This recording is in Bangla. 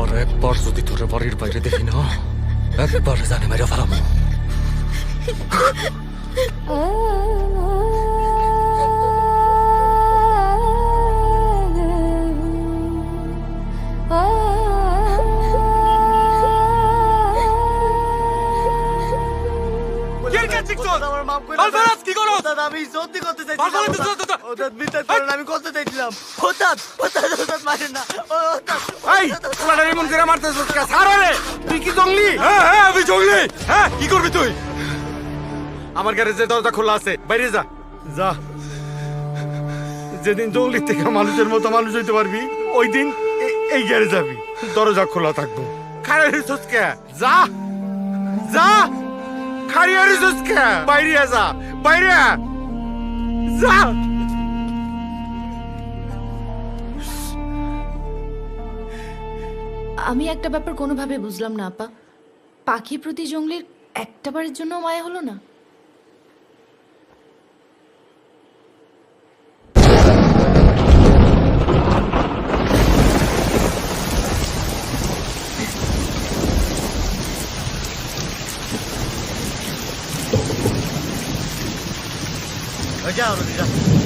আর একবার যদি তোর বাড়ির বাইরে দেখি না একবার জানে মেরে ফেলাম। আমার মাফ করে আলফারাজ কি করো? দাদা আমি সত্যি করতে বারবার চাইছিলাম তো- তো- তো- ওদের বিচার করেন আমি করতে চাইছিলাম। ওস্তাদ ওস্তাদ ওস্তাদ মারেন না। ও, এই তোরা এমন করে মারতেছিস কে? ছাড় তুই কি জঙ্গলি? হ্যাঁ হ্যাঁ আমি জঙ্গলি। হ্যাঁ কি করবি তুই? আমার গ্যারেজের দরজা খোলা আছে। বাইরে যা। যা। যেদিন জঙ্গলি থেকে মানুষের মতো মানুষ হইতে পারবি ওই দিন এই গ্যারে যাবি। দরজা খোলা থাকব। যা। যা। আমি একটা ব্যাপার কোনোভাবে বুঝলাম না, আপা। পাখি প্রতি জঙ্গলির একটা বারের জন্য মায়া হলো না? যা রবি যা